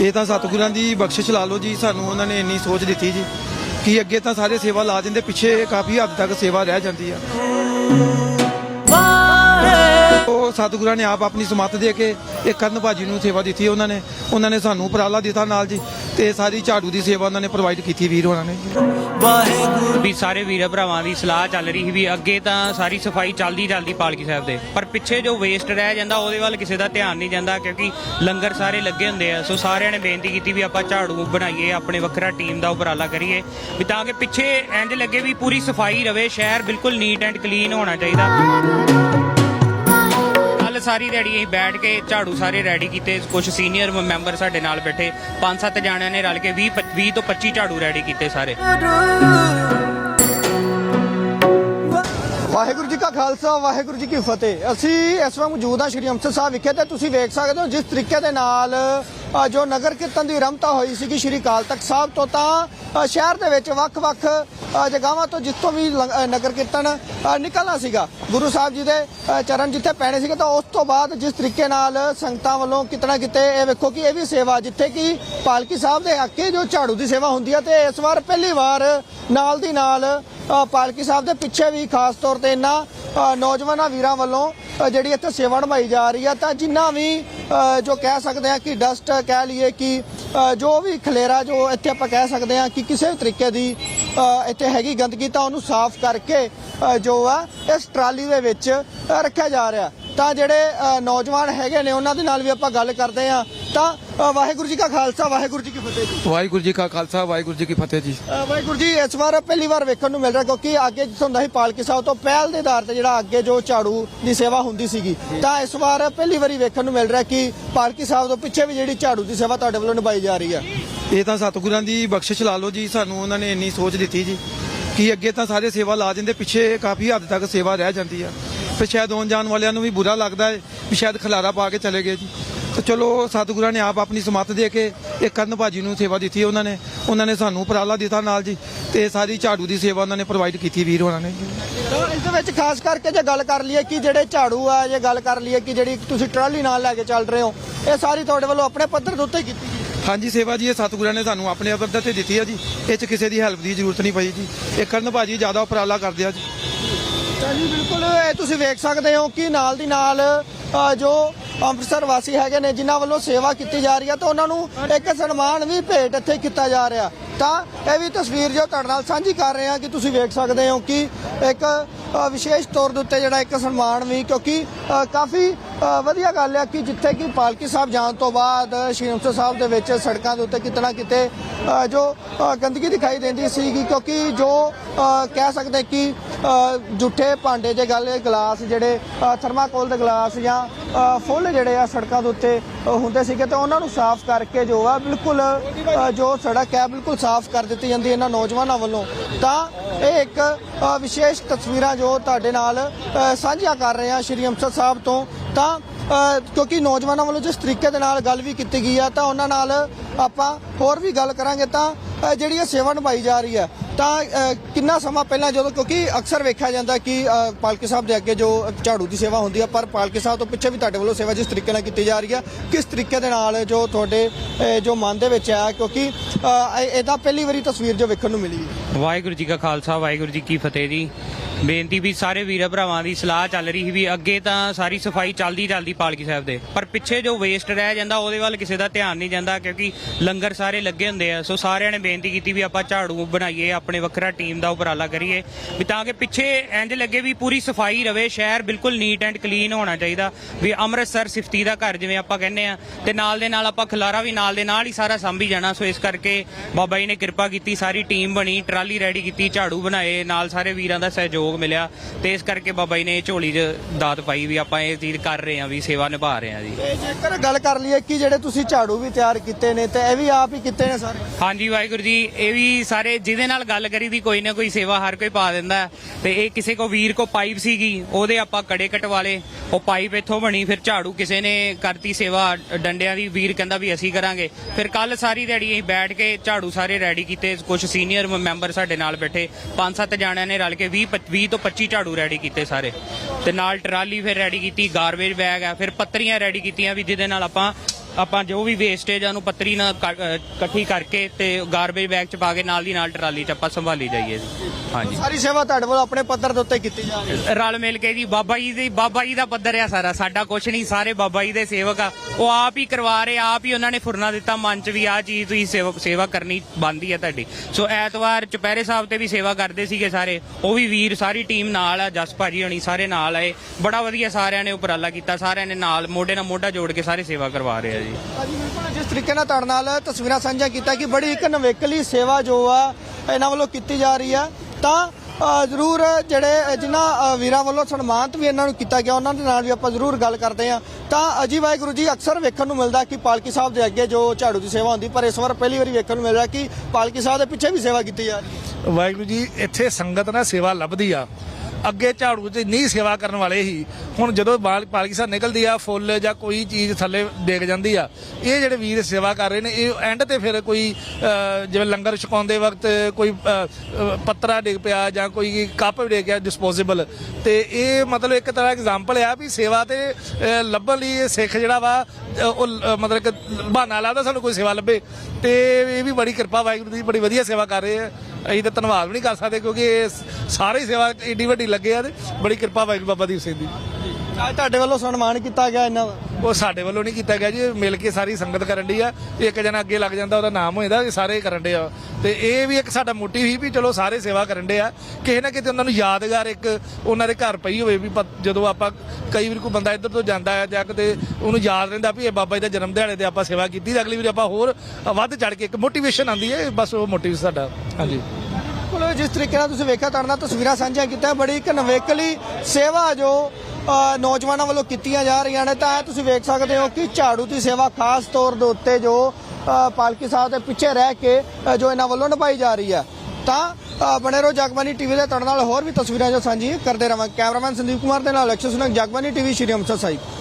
ਇਹ ਤਾਂ ਸਤਿਗੁਰਾਂ ਦੀ ਬਖਸ਼ਿਸ਼ ਲਾ ਲਓ ਜੀ, ਸਾਨੂੰ ਉਹਨਾਂ ਨੇ ਇੰਨੀ ਸੋਚ ਦਿੱਤੀ ਜੀ ਕਿ ਅੱਗੇ ਤਾਂ ਸਾਰੇ ਸੇਵਾ ਲਾ ਦਿੰਦੇ, ਪਿੱਛੇ ਕਾਫੀ ਹੱਦ ਤੱਕ ਸੇਵਾ ਰਹਿ ਜਾਂਦੀ ਆ। ਉਹ ਸਤਿਗੁਰਾਂ ਨੇ ਆਪ ਆਪਣੀ ਸਮੱਤ ਦੇ ਕੇ ਇਹ ਕਰਨ ਭਾਜੀ ਨੂੰ ਸੇਵਾ ਦਿੱਤੀ, ਉਹਨਾਂ ਨੇ ਉਹਨਾਂ ਨੇ ਸਾਨੂੰ ਉਪਰਾਲਾ ਦਿੱਤਾ ਨਾਲ ਜੀ। ਤੇ ਸਾਰੀ ਝਾੜੂ ਦੀ ਸੇਵਾ ਉਹਨਾਂ ਨੇ ਪ੍ਰੋਵਾਈਡ ਕੀਤੀ ਵੀਰ ਉਹਨਾਂ ਨੇ। ਜੀ ਵੀ ਸਾਰੇ ਵੀਰ ਭਰਾਵਾਂ ਦੀ ਸਲਾਹ ਚੱਲ ਰਹੀ ਸੀ ਵੀ ਅੱਗੇ ਤਾਂ ਸਾਰੀ ਸਫ਼ਾਈ ਚੱਲਦੀ ਚੱਲਦੀ ਪਾਲਕੀ ਸਾਹਿਬ ਦੇ। ਪਰ ਪਿੱਛੇ ਜੋ ਵੇਸਟ ਰਹਿ ਜਾਂਦਾ ਉਹਦੇ ਵੱਲ ਕਿਸੇ ਦਾ ਧਿਆਨ ਨਹੀਂ ਜਾਂਦਾ ਕਿਉਂਕਿ ਲੰਗਰ ਸਾਰੇ ਲੱਗੇ ਹੁੰਦੇ ਆ। ਸੋ ਸਾਰਿਆਂ ਨੇ ਬੇਨਤੀ ਕੀਤੀ ਵੀ ਆਪਾਂ ਝਾੜੂ ਬਣਾਈਏ ਆਪਣੇ ਵੱਖਰਾ ਟੀਮ ਦਾ ਉਪਰਾਲਾ ਕਰੀਏ। ਵੀ ਤਾਂ ਕਿ ਪਿੱਛੇ ਇੰਜ ਲੱਗੇ ਵੀ ਪੂਰੀ ਸਫ਼ਾਈ ਰਵੇ ਸ਼ਹਿਰ ਬਿਲਕੁਲ ਨੀਟ ਐਂਡ ਕਲੀਨ ਹੋਣਾ ਚਾਹੀਦਾ। ਸਾਰੀ ਰੈਡੀ, ਅਸੀਂ ਬੈਠ ਕੇ ਝਾੜੂ ਸਾਰੇ ਰੈਡੀ ਕੀਤੇ। ਕੁਝ ਸੀਨੀਅਰ ਮੈਂਬਰ ਸਾਡੇ ਨਾਲ ਬੈਠੇ। ਪੰਜ ਸੱਤ ਜਾਣਿਆਂ ਨੇ ਰਲ ਕੇ 20 20 ਤੋਂ 25 ਝਾੜੂ ਰੈਡੀ ਕੀਤੇ ਸਾਰੇ। ਵਾਹਿਗੁਰੂ ਜੀ ਕਾ ਖਾਲਸਾ, ਵਾਹਿਗੁਰੂ ਜੀ ਕੀ ਫਤਿਹ। ਅਸੀਂ ਇਸ ਵਾਰ ਮੌਜੂਦ ਹਾਂ ਸ਼੍ਰੀ ਅੰਮ੍ਰਿਤਸਰ ਸਾਹਿਬ ਵਿਖੇ ਤੇ ਤੁਸੀਂ ਵੇਖ ਸਕਦੇ ਹੋ ਜਿਸ ਤਰੀਕੇ ਦੇ ਨਾਲ ਜੋ ਨਗਰ ਕੀਰਤਨ ਦੀ ਰਮਤਾ ਹੋਈ ਸੀਗੀ ਸ਼੍ਰੀ ਅਕਾਲ ਤਖਤ ਸਾਹਿਬ ਤੋਂ ਤਾਂ ਸ਼ਹਿਰ ਦੇ ਵਿੱਚ ਵੱਖ-ਵੱਖ ਅ, ਜਗ੍ਹਾਵਾਂ ਤੋਂ ਜਿੱਥੋਂ ਵੀ ਲੰਗ- ਨਗਰ ਕੀਰਤਨ ਨਿਕਲਣਾ ਸੀਗਾ। ਗੁਰੂ ਸਾਹਿਬ ਜੀ ਦੇ ਚਰਨ ਜਿੱਥੇ ਪੈਣੇ ਸੀਗੇ ਤਾਂ ਉਸ ਤੋਂ ਬਾਅਦ ਜਿਸ ਤਰੀਕੇ ਨਾਲ ਸੰਗਤਾਂ ਵੱਲੋਂ ਕਿਤਨਾ ਕਿਤੇ ਇਹ ਵੇਖੋ ਕਿ ਇਹ ਵੀ ਸੇਵਾ ਜਿੱਥੇ ਕਿ ਪਾਲਕੀ ਸਾਹਿਬ ਦੇ ਅੱਗੇ ਜੋ ਝਾੜੂ ਦੀ ਸੇਵਾ ਹੁੰਦੀ ਹੈ ਤੇ ਇਸ ਵਾਰ ਪਹਿਲੀ ਵਾਰ ਨਾਲ ਦੀ ਨਾਲ ਪਾਲਕੀ ਸਾਹਿਬ ਦੇ ਪਿੱਛੇ ਵੀ ਖਾਸ ਤੌਰ ਤੇ ਇਹਨਾਂ ਨੌਜਵਾਨਾਂ ਵੀਰਾਂ ਵੱਲੋਂ ਜਿਹੜੀ ਇੱਥੇ ਸੇਵਾ ਨਿਭਾਈ ਜਾ ਰਹੀ ਆ, ਤਾਂ ਜਿੰਨਾ ਵੀ ਜੋ ਕਹਿ ਸਕਦੇ ਆ ਕਿ ਡਸਟ ਕਹਿ ਲਈਏ ਕਿ ਜੋ ਵੀ ਖਲੇਰਾ ਜੋ ਇੱਥੇ ਆਪਾਂ ਕਹਿ ਸਕਦੇ ਆ ਕਿ ਕਿਸੇ ਵੀ ਤਰੀਕੇ ਦੀ ਇੱਥੇ ਹੈਗੀ ਗੰਦਗੀ, ਤਾਂ ਉਹਨੂੰ ਸਾਫ਼ ਕਰਕੇ ਜੋ ਆ, ਇਸ ਟਰਾਲੀ ਦੇ ਵਿੱਚ ਰੱਖਿਆ ਜਾ ਰਿਹਾ। ਤਾਂ ਜਿਹੜੇ ਨੌਜਵਾਨ ਹੈਗੇ ਨੇ, ਉਹਨਾਂ ਦੇ ਨਾਲ ਵੀ ਆਪਾਂ ਗੱਲ ਕਰਦੇ ਆ। ਤਾਂ ਅ, ਵਾਹਿਗੁਰੂ ਜੀ ਕਾ ਖਾਲਸਾ ਵਾਹਿਗੁਰੂ ਜੀ ਕੀ ਫਤਿਹ ਜੀ। ਵਾਹਿਗੁਰੂ ਜੀ ਕਾ ਖਾਲਸਾ ਵਾਹਿਗੁਰੂ ਜੀ ਕੀ ਫਤਿਹ ਜੀ। ਅ, ਵਾਹਿਗੁਰੂ ਜੀ ਇਸ ਵਾਰ ਪਹਿਲੀ ਵਾਰ ਵੇਖਣ ਨੂੰ ਮਿਲ ਰਿਹਾ ਕਿਉਂਕਿ ਅੱਗੇ ਜਿੱਥੋਂ ਹੁੰਦਾ ਸੀ ਪਾਲਕੀ ਸਾਹਿਬ ਤੋਂ ਪਹਿਲ ਦੇ ਆਧਾਰ ਤੇ ਜਿਹੜਾ ਅੱਗੇ ਜੋ ਝਾੜੂ ਦੀ ਸੇਵਾ ਹੁੰਦੀ ਸੀਗੀ ਤਾਂ ਇਸ ਵਾਰ ਪਹਿਲੀ ਵਾਰੀ ਵੇਖਣ ਨੂੰ ਮਿਲ ਰਿਹਾ ਕਿ ਪਾਲਕੀ ਸਾਹਿਬ ਤੋਂ ਪਿੱਛੇ ਵੀ ਜਿਹੜੀ ਝਾੜੂ ਦੀ ਸੇਵਾ ਤੁਹਾਡੇ ਵੱਲੋਂ ਨਿਭਾਈ ਜਾ ਰਹੀ ਹੈ। ਇਹ ਤਾਂ ਸਤਿਗੁਰਾਂ ਦੀ ਬਖਸ਼ਿਸ਼ ਲਾ ਲਓ ਜੀ ਸਾਨੂੰ ਉਹਨਾਂ ਨੇ ਇੰਨੀ ਸੋਚ ਦਿੱਤੀ ਜੀ ਕਿ ਅੱਗੇ ਤਾਂ ਸਾਰੇ ਸੇਵਾ ਲਾ ਦਿੰਦੇ ਪਿੱਛੇ ਕਾਫੀ ਹੱਦ ਤੱਕ ਸੇਵਾ ਰਹਿ ਜਾਂਦੀ ਆ। ਫਿਰ ਸ਼ਾਇਦ ਆਉਣ ਜਾਣ ਵਾਲਿਆਂ ਨੂੰ ਵੀ ਬੁਰਾ ਲੱਗਦਾ ਹੈ ਵੀ ਸ਼ਾਇਦ ਖਲਾਰਾ ਪਾ ਕੇ ਚਲੇ ਗਏ ਜੀ। ਤੇ ਚਲੋ ਸਤਿਗੁਰਾਂ ਨੇ ਆਪ ਆਪਣੀ ਸਮੱਤ ਦੇ ਕੇ ਇਹ ਕਰਨ ਭਾਜੀ ਨੂੰ ਸੇਵਾ ਦਿੱਤੀ ਉਹਨਾਂ ਨੇ। ਉਹਨਾਂ ਨੇ ਸਾਨੂੰ ਉਪਰਾਲਾ ਦਿੱਤਾ ਨਾਲ ਜੀ ਤੇ ਸਾਰੀ ਝਾੜੂ ਦੀ ਸੇਵਾ ਉਹਨਾਂ ਨੇ ਪ੍ਰੋਵਾਈਡ ਕੀਤੀ ਵੀਰ ਉਹਨਾਂ ਨੇ। ਤਾਂ ਇਸ ਦੇ ਵਿੱਚ ਖਾਸ ਕਰਕੇ ਜੇ ਗੱਲ ਕਰ ਲਈਏ ਕਿ ਜਿਹੜੇ ਝਾੜੂ ਆ ਜੇ ਗੱਲ ਕਰ ਲਈਏ ਕਿ ਜਿਹੜੀ ਤੁਸੀਂ ਟਰਾਲੀ ਨਾਲ ਲੈ ਕੇ ਚੱਲ ਰਹੇ ਹੋ ਇਹ ਸਾਰੀ ਤੁਹਾਡੇ ਵੱਲੋਂ ਆਪਣੇ ਪੱਧਰ ਦੇ ਉੱਤੇ ਕੀਤੀ ਗਈ। ਹਾਂਜੀ ਸੇਵਾ ਜੀ ਇਹ ਸਤਿਗੁਰਾਂ ਨੇ ਸਾਨੂੰ ਆਪਣੇ ਪੱਧਰ ਤੇ ਦਿੱਤੀ ਆ ਜੀ। ਇਹ ਚ ਕਿਸੇ ਦੀ ਹੈਲਪ ਦੀ ਜ਼ਰੂਰਤ ਨਹੀਂ ਪਈ ਜੀ। ਇਹ ਕਰਨ ਭਾਜੀ ਜ਼ਿਆਦਾ ਉਪਰਾਲਾ ਕਰਦੇ ਆ ਜੀ। ਤਾਂ ਜੀ ਬਿਲਕੁਲ ਇਹ ਤੁਸੀਂ ਵੇਖ ਸਕਦੇ ਹੋ ਕਿ ਨਾਲ ਦੀ ਨਾਲ ਜੋ ਅੰਮ੍ਰਿਤਸਰ ਵਾਸੀ ਹੈਗੇ ਨੇ, ਜਿਨ੍ਹਾਂ ਵੱਲੋਂ ਸੇਵਾ ਕੀਤੀ ਜਾ ਰਹੀ ਹੈ ਤਾਂ ਉਹਨਾਂ ਨੂੰ ਇੱਕ ਸਨਮਾਨ ਵੀ ਭੇਟ ਇੱਥੇ ਕੀਤਾ ਜਾ ਰਿਹਾ। ਤਾਂ ਇਹ ਵੀ ਤਸਵੀਰ ਜੋ ਤੁਹਾਡੇ ਨਾਲ ਸਾਂਝੀ ਕਰ ਰਹੇ ਹਾਂ ਕਿ ਤੁਸੀਂ ਵੇਖ ਸਕਦੇ ਹੋ ਕਿ ਇੱਕ ਵਿਸ਼ੇਸ਼ ਤੌਰ ਦੇ ਉੱਤੇ ਜਿਹੜਾ ਇੱਕ ਸਨਮਾਨ ਵੀ, ਕਿਉਂਕਿ ਕਾਫੀ ਵਧੀਆ ਗੱਲ ਹੈ ਕਿ ਜਿੱਥੇ ਕਿ ਪਾਲਕੀ ਸਾਹਿਬ ਜਾਣ ਤੋਂ ਬਾਅਦ ਸ਼੍ਰੀ ਅੰਮ੍ਰਿਤਸਰ ਸਾਹਿਬ ਦੇ ਵਿੱਚ ਸੜਕਾਂ ਦੇ ਉੱਤੇ ਕਿਤਨਾ ਕਿਤੇ ਜੋ ਗੰਦਗੀ ਦਿਖਾਈ ਦਿੰਦੀ ਸੀਗੀ, ਕਿਉਂਕਿ ਜੋ ਕਹਿ ਸਕਦੇ ਕਿ ਜੂਠੇ ਭਾਂਡੇ ਜੇ ਗੱਲ ਇਹ ਗਲਾਸ ਜਿਹੜੇ ਥਰਮਾਕੋਲ ਦੇ ਗਲਾਸ ਜਾਂ ਫੁੱਲ ਜਿਹੜੇ ਆ ਸੜਕਾਂ ਦੇ ਉੱਤੇ ਹੁੰਦੇ ਸੀਗੇ ਤੇ ਉਹਨਾਂ ਨੂੰ ਸਾਫ਼ ਕਰਕੇ ਜੋ ਆ ਬਿਲਕੁਲ ਜੋ ਸੜਕ ਹੈ ਬਿਲਕੁਲ ਸਾਫ਼ ਕਰ ਦਿੱਤੀ ਜਾਂਦੀ ਇਹਨਾਂ ਨੌਜਵਾਨਾਂ ਵੱਲੋਂ। ਤਾਂ ਇਹ ਇੱਕ ਵਿਸ਼ੇਸ਼ ਤਸਵੀਰਾਂ ਜੋ ਤੁਹਾਡੇ ਨਾਲ ਸਾਂਝੀਆਂ ਕਰ ਰਹੇ ਹਾਂ ਸ਼੍ਰੀ ਅੰਮ੍ਰਿਤਸਰ ਸਾਹਿਬ ਤੋਂ। ਤਾਂ ਕਿਉਂਕਿ ਨੌਜਵਾਨਾਂ ਵੱਲੋਂ ਜਿਸ ਤਰੀਕੇ ਦੇ ਨਾਲ ਗੱਲ ਵੀ ਕੀਤੀ ਗਈ ਆ, ਤਾਂ ਉਹਨਾਂ ਨਾਲ ਆਪਾਂ ਹੋਰ ਵੀ ਗੱਲ ਕਰਾਂਗੇ। ਤਾਂ ਜਿਹੜੀ ਇਹ ਸੇਵਾ ਨਿਭਾਈ ਜਾ ਰਹੀ ਹੈ ਤਾਂ ਕਿੰਨਾ ਸਮਾਂ ਪਹਿਲਾਂ ਜਦੋਂ ਕਿਉਂਕਿ ਅਕਸਰ ਵੇਖਿਆ ਜਾਂਦਾ ਕਿ ਅ, ਪਾਲਕੀ ਸਾਹਿਬ ਦੇ ਅੱਗੇ ਜੋ ਝਾੜੂ ਦੀ ਸੇਵਾ ਹੁੰਦੀ ਹੈ ਪਰ ਪਾਲਕੀ ਸਾਹਿਬ ਤੋਂ ਪਿੱਛੇ ਵੀ ਤੁਹਾਡੇ ਵੱਲੋਂ ਸੇਵਾ ਜਿਸ ਤਰੀਕੇ ਨਾਲ ਕੀਤੀ ਜਾ ਰਹੀ ਹੈ ਕਿਸ ਤਰੀਕੇ ਦੇ ਨਾਲ ਜੋ ਤੁਹਾਡੇ ਜੋ ਮਨ ਦੇ ਵਿੱਚ ਆ ਕਿਉਂਕਿ ਇਹਦਾ ਪਹਿਲੀ ਵਾਰੀ ਤਸਵੀਰ ਜੋ ਵੇਖਣ ਨੂੰ ਮਿਲੀ ਵਾਹਿਗੁਰੂ ਜੀ ਕਾ ਖਾਲਸਾ ਵਾਹਿਗੁਰੂ ਜੀ ਕੀ ਫਤਿਹ ਜੀ। ਬੇਨਤੀ ਵੀ ਸਾਰੇ ਵੀਰਾਂ ਭਰਾਵਾਂ ਦੀ ਸਲਾਹ ਚੱਲ ਰਹੀ ਸੀ ਵੀ ਅੱਗੇ ਤਾਂ ਸਾਰੀ ਸਫ਼ਾਈ ਚੱਲਦੀ ਚੱਲਦੀ ਪਾਲਕੀ ਸਾਹਿਬ ਦੇ। ਪਰ ਪਿੱਛੇ ਜੋ ਵੇਸਟ ਰਹਿ ਜਾਂਦਾ, ਉਹਦੇ ਵੱਲ ਕਿਸੇ ਦਾ ਧਿਆਨ ਨਹੀਂ ਜਾਂਦਾ ਕਿਉਂਕਿ ਲੰਗਰ ਸਾਰੇ ਲੱਗੇ ਹੁੰਦੇ ਆ। ਸੋ ਸਾਰਿਆਂ ਨੇ ਬੇਨਤੀ ਕੀਤੀ ਵੀ ਆਪਾਂ ਝਾੜੂ ਬਣਾਈਏ, ਆਪਣੇ ਵੱਖਰਾ ਟੀਮ ਦਾ ਉਪਰਾਲਾ ਕਰੀਏ। ਵੀ ਤਾਂ ਕਿ ਪਿੱਛੇ ਇੰਜ ਲੱਗੇ ਵੀ ਪੂਰੀ ਸਫ਼ਾਈ ਰਵੇ, ਸ਼ਹਿਰ ਬਿਲਕੁਲ ਨੀਟ ਐਂਡ ਕਲੀਨ ਹੋਣਾ ਚਾਹੀਦਾ। ਵੀ ਅੰਮ੍ਰਿਤਸਰ ਸਿਫਤੀ ਦਾ ਘਰ ਜਿਵੇਂ ਆਪਾਂ ਕਹਿੰਦੇ ਆ, ਤੇ ਨਾਲ ਦੇ ਨਾਲ ਆਪਾਂ ਖਲਾਰਾ ਵੀ ਨਾਲ ਦੇ ਨਾਲ ਹੀ ਸਾਰਾ ਸੰਭੀ ਜਾਣਾ। ਸੋ ਇਸ ਕਰਕੇ ਬਾਬਾ ਜੀ ਨੇ ਕਿਰਪਾ ਕੀਤੀ, ਸਾਰੀ ਟੀਮ ਬਣੀ, ਟਰਾਲੀ ਰੈਡੀ ਕੀਤੀ, ਝਾੜੂ ਬਣਾਏ, ਨਾਲ ਸਾਰੇ ਵੀਰਾਂ ਦਾ ਸਹਿਯੋਗ ਮਿਲਿਆ ਤੇ ਇਸ ਕਰਕੇ ਬਾਬਾ ਜੀ ਨੇ ਇਹ ਝੋਲੀ 'ਚ ਦਾਤ ਪਾਈ ਵੀ ਆਪਾਂ ਇਹ ਚੀਜ਼ ਕਰ ਰਹੇ ਆ ਵੀ ਸੇਵਾ ਨਿਭਾ ਰਹੇ ਆ ਜੀ। ਤੇ ਜੇਕਰ ਗੱਲ ਕਰ ਲਈਏ ਕਿ ਜਿਹੜੇ ਤੁਸੀਂ ਝਾੜੂ ਵੀ ਤਿਆਰ ਕੀਤੇ ਨੇ ਤੇ ਇਹ ਵੀ ਆਪ ਹੀ ਕੀਤੇ ਨੇ ਸਾਰੇ? ਹਾਂਜੀ ਵਾਹਿਗੁਰੂ ਜੀ ਇਹ ਵੀ ਸਾਰੇ ਜਿਹਦੇ ਨਾਲ ਗੱਲ ਕਰੀ ਦੀ ਕੋਈ ਨਾ ਕੋਈ ਸੇਵਾ ਹਰ ਕੋਈ ਪਾ ਦਿੰਦਾ ਹੈ। ਤੇ ਇਹ ਕਿਸੇ ਕੋ ਵੀਰ ਕੋ ਪਾਈਪ ਸੀਗੀ ਉਹਦੇ ਆਪਾਂ ਕੜੇ ਕਟਵਾਲੇ ਉਹ ਪਾਈਪ ਇੱਥੋਂ ਬਣੀ ਫਿਰ ਝਾੜੂ ਕਿਸੇ ਨੇ ਕਰਤੀ ਸੇਵਾ ਡੰਡਿਆਂ ਦੀ ਵੀਰ ਕਹਿੰਦਾ ਵੀ ਅਸੀਂ ਕਰਾਂਗੇ। ਫਿਰ ਕੱਲ ਸਾਰੀ ਦਿਹਾੜੀ ਅਸੀਂ ਬੈਠ ਕੇ ਝਾੜੂ ਸਾਰੇ ਰੈਡੀ ਕੀਤੇ ਕੁਝ ਸੀਨੀਅਰ ਮੈਂਬਰ ਸਾਡੇ ਨਾਲ ਬੈਠੇ ਪੰਜ ਸੱਤ ਜਾਣਿਆਂ ਨੇ ਰਲ ਕੇ 20 20 ਤੋਂ 25 ਝਾੜੂ ਰੈਡੀ ਕੀਤੇ ਸਾਰੇ। ਤੇ ਨਾਲ ਟਰਾਲੀ ਫਿਰ ਰੈਡੀ ਕੀਤੀ ਗਾਰਬੇਜ ਬੈਗ ਆ, ਫਿਰ ਪੱਤਰੀਆਂ ਰੈਡੀ ਕੀਤੀਆਂ ਵੀ ਜਿਹਦੇ ਨਾਲ ਆਪਾਂ ਆਪਾਂ ਜੋ ਵੀ ਵੇਸਟੇਜ ਆ ਉਹਨੂੰ ਪੱਤਰੀ ਨਾਲ ਕ- ਅ, ਇਕੱਠੀ ਕਰਕੇ ਤੇ ਗਾਰਬੇਜ ਬੈਗ ਚ ਪਾ ਕੇ ਨਾਲ ਦੀ ਨਾਲ ਟਰਾਲੀ ਚ ਆਪਾਂ ਸੰਭਾਲੀ ਜਾਈਏ। ਜੀ ਹਾਂਜੀ। ਸਾਰੀ ਸੇਵਾ ਤੁਹਾਡੇ ਵੱਲੋਂ ਆਪਣੇ ਪੱਧਰ ਦੇ ਉੱਤੇ ਕੀਤੀ ਜਾ ਰਹੀ ਹੈ। ਰਲ ਮਿਲ ਕੇ ਜੀ ਬਾਬਾ ਜੀ ਦੀ ਬਾਬਾ ਜੀ ਦਾ ਪੱਧਰ ਆ ਸਾਰਾ। ਸਾਡਾ ਕੁਛ ਨਹੀਂ ਸਾਰੇ ਬਾਬਾ ਜੀ ਦੇ ਸੇਵਕ ਆ। ਉਹ ਆਪ ਹੀ ਕਰਵਾ ਰਹੇ ਆਪ ਹੀ ਉਹਨਾਂ ਨੇ ਫੁਰਨਾ ਦਿੱਤਾ ਮਨ ਚ ਵੀ ਆ ਚੀਜ਼ ਤੁਸੀਂ ਸੇਵਕ ਸੇਵਾ ਕਰਨੀ ਬੰਦੀ ਹੈ ਤੁਹਾਡੀ। ਸੋ ਐਤਵਾਰ ਚੁਪਹਿਰੇ ਸਾਹਿਬ ਤੇ ਵੀ ਸੇਵਾ ਕਰਦੇ ਸੀਗੇ ਸਾਰੇ। ਉਹ ਵੀ ਵੀਰ ਸਾਰੀ ਟੀਮ ਨਾਲ ਆ ਜਸ ਭਾਜੀ ਹੋਣੀ ਸਾਰੇ ਨਾਲ ਆਏ। ਬੜਾ ਵਧੀਆ ਸਾਰਿਆਂ ਨੇ ਉਪਰਾਲਾ ਕੀਤਾ। ਸਾਰਿਆਂ ਨੇ ਨਾਲ ਮੋਢੇ ਨਾਲ ਮੋਢਾ ਜੋੜ ਕੇ ਸਾਰੇ ਸੇਵਾ ਕਰਵਾ ਰਹੇ ਆ ਜੀ। ਭਾਜੀ ਬਿਲਕੁਲ ਜਿਸ ਤਰੀਕੇ ਨਾਲ ਤੁਹਾਡੇ ਨਾਲ ਤਸਵੀਰਾਂ ਸਾਂਝਾ ਕੀਤਾ ਕਿ ਬੜੀ ਇੱਕ ਨਵੇਕਲੀ ਸੇਵਾ ਜੋ ਆ ਇਹਨਾਂ ਵੱਲੋਂ ਕੀਤੀ ਜਾ ਰਹੀ ਆ। ਤਾਂ ਜ਼ਰੂਰ ਜਿਹੜੇ ਜਿਨ੍ਹਾਂ ਵੀਰਾਂ ਵੱਲੋਂ ਸਨਮਾਨਿਤ ਵੀ ਇਹਨਾਂ ਨੂੰ ਕੀਤਾ ਗਿਆ ਉਹਨਾਂ ਦੇ ਨਾਲ ਵੀ ਆਪਾਂ ਜ਼ਰੂਰ ਗੱਲ ਕਰਦੇ ਆ। ਤਾਂ ਅਜੀ ਵਾਹਿਗੁਰੂ ਜੀ ਅਕਸਰ ਵੇਖਣ ਨੂੰ ਮਿਲਦਾ ਕਿ ਪਾਲਕੀ ਸਾਹਿਬ ਦੇ ਅੱਗੇ ਜੋ ਝਾੜੂ ਦੀ ਸੇਵਾ ਹੁੰਦੀ ਪਰ ਇਸ ਵਾਰ ਪਹਿਲੀ ਵਾਰੀ ਵੇਖਣ ਨੂੰ ਮਿਲ ਰਿਹਾ ਕਿ ਪਾਲਕੀ ਸਾਹਿਬ ਦੇ ਪਿੱਛੇ ਵੀ ਸੇਵਾ ਕੀਤੀ ਜਾ ਰਹੀ ਹੈ। ਵਾਹਿਗੁਰੂ ਜੀ ਇੱਥੇ ਸੰਗਤ ਨਾਲ ਸੇਵਾ ਲੱਭਦੀ ਆ। ਅੱਗੇ ਝਾੜੂ 'ਚ ਨਹੀਂ ਸੇਵਾ ਕਰਨ ਵਾਲੇ ਹੀ। ਹੁਣ ਜਦੋਂ ਬਾਲ- ਪਾਲਕੀ ਸਾਹਿਬ ਨਿਕਲਦੀ ਆ ਫੁੱਲ ਜਾਂ ਕੋਈ ਚੀਜ਼ ਥੱਲੇ ਡੇਗ ਜਾਂਦੀ ਆ ਇਹ ਜਿਹੜੇ ਵੀਰ ਸੇਵਾ ਕਰ ਰਹੇ ਨੇ ਇਹ ਐਂਡ ਤੇ ਫਿਰ ਕੋਈ ਜਿਵੇਂ ਲੰਗਰ ਛਕਾਉਂਦੇ ਵਕਤ ਕੋਈ ਅਹ, ਪੱਤਰਾ ਡਿੱਗ ਪਿਆ ਜਾਂ ਕੋਈ ਕੱਪ ਡਿੱਗ ਗਿਆ ਡਿਸਪੋਜ਼ੇਬਲ ਤੇ ਇਹ ਮਤਲਬ ਇੱਕ ਤਰ੍ਹਾਂ ਐਗਜ਼ਾਮਪਲ ਆ ਵੀ ਸੇਵਾ ਤੇ ਲੱਭਣ ਲਈ ਇਹ ਸਿੱਖ ਜਿਹੜਾ ਵਾ ਉਹ ਮਤਲਬ ਕਿ ਬਹਾਨਾ ਲਾਦਾ ਸਾਨੂੰ ਕੋਈ ਸੇਵਾ ਲੱਭੇ। ਤੇ ਇਹ ਵੀ ਬੜੀ ਕਿਰਪਾ ਵਾਹਿਗੁਰੂ ਦੀ ਬੜੀ ਵਧੀਆ ਸੇਵਾ ਕਰ ਰਹੇ ਆ। ਅਸੀਂ ਤਾਂ ਧੰਨਵਾਦ ਵੀ ਨਹੀਂ ਕਰ ਸਕਦੇ ਕਿਉਂਕਿ ਇਹ ਸਾਰੇ ਸੇਵਾ ਏਡੀ ਵੱਡੀ ਲੱਗੇ ਆ ਤੇ ਬੜੀ ਕਿਰਪਾ ਵਾਹਿਗੁਰੂ ਬਾਬਾ ਦੀਪ ਸਿੰਘ ਦੀ। ਅੱਜ ਤੁਹਾਡੇ ਵੱਲੋਂ ਸਨਮਾਨ ਕੀਤਾ ਗਿਆ ਇਹਨਾਂ ਦਾ ਉਹ ਸਾਡੇ ਵੱਲੋਂ ਨਹੀਂ ਕੀਤਾ ਗਿਆ ਜੀ ਮਿਲ ਕੇ ਸਾਰੀ ਸੰਗਤ ਕਰਨ ਦੀ ਆ। ਇੱਕ ਜਣਾ ਅੱਗੇ ਲੱਗ ਜਾਂਦਾ, ਉਹਦਾ ਨਾਮ ਹੋ ਜਾਂਦਾ ਇਹ ਸਾਰੇ ਕਰਨ ਦੇ ਆ। ਤੇ ਇਹ ਵੀ ਇੱਕ ਸਾਡਾ ਮੋਟਿਵ ਹੀ ਵੀ ਚਲੋ ਸਾਰੇ ਸੇਵਾ ਕਰਨ ਦੇ ਆ। ਕਿਸੇ ਨਾ ਕਿਤੇ ਉਹਨਾਂ ਨੂੰ ਯਾਦਗਾਰ ਇੱਕ ਉਹਨਾਂ ਦੇ ਘਰ ਪਈ ਹੋਵੇ ਵੀ ਪਤ- ਜਦੋਂ ਆਪਾਂ ਕਈ ਵਾਰ ਕੋਈ ਬੰਦਾ ਇੱਧਰ ਤੋਂ ਜਾਂਦਾ ਹੈ ਜਾਂ ਕਿਤੇ ਉਹਨੂੰ ਯਾਦ ਰਹਿੰਦਾ ਵੀ ਇਹ ਬਾਬਾ ਜੀ ਦਾ ਜਨਮ ਦਿਹਾੜੇ ਤੇ ਆਪਾਂ ਸੇਵਾ ਕੀਤੀ ਤੇ ਅਗਲੀ ਵਾਰ ਆਪਾਂ ਹੋਰ ਵੱਧ ਚੜ ਕੇ ਇੱਕ ਮੋਟੀਵੇਸ਼ਨ ਆਉਂਦੀ ਹੈ ਬਸ ਉਹ ਮੋਟਿਵ ਸਾਡਾ। ਹਾਂਜੀ। ਬਿਲਕੁਲ ਜਿਸ ਤਰੀਕੇ ਨਾਲ ਤੁਸੀਂ ਵੇਖਿਆ, ਤੁਹਾਡੇ ਨਾਲ ਤਸਵੀਰਾਂ ਸਾਂਝੀਆਂ ਕੀਤਾ ਬੜੀ ਇੱਕ ਨਵੇਕਲੀ ਸੇਵਾ ਜੋ ਨੌਜਵਾਨਾਂ ਵੱਲੋਂ ਕੀਤੀਆਂ ਜਾ ਰਹੀਆਂ ਨੇ। ਤਾਂ ਇਹ ਤੁਸੀਂ ਵੇਖ ਸਕਦੇ ਹੋ ਕਿ ਝਾੜੂ ਦੀ ਸੇਵਾ ਖਾਸ ਤੌਰ ਦੇ ਉੱਤੇ ਜੋ ਪਾਲਕੀ ਸਾਹਿਬ ਦੇ ਪਿੱਛੇ ਰਹਿ ਕੇ ਜੋ ਇਹਨਾਂ ਵੱਲੋਂ ਨਿਭਾਈ ਜਾ ਰਹੀ ਹੈ। ਤਾਂ ਬਣੇ ਰਹੋ ਜਗਬਾਨੀ ਟੀਵੀ ਦੇ ਤੁਹਾਡੇ ਨਾਲ ਹੋਰ ਵੀ ਤਸਵੀਰਾਂ ਜੋ ਸਾਂਝੀ ਕਰਦੇ ਰਵਾਂ ਕੈਮਰਾਮੈਨ ਸੰਦੀਪ ਕੁਮਾਰ ਦੇ ਨਾਲ ਅਲੈਕਸ਼ਨ ਸੁਨਕ ਜਗਬਾਨੀ ਟੀਵੀ, ਸ਼੍ਰੀ ਅੰਮ੍ਰਿਤਸਰ ਸਾਹਿਬ।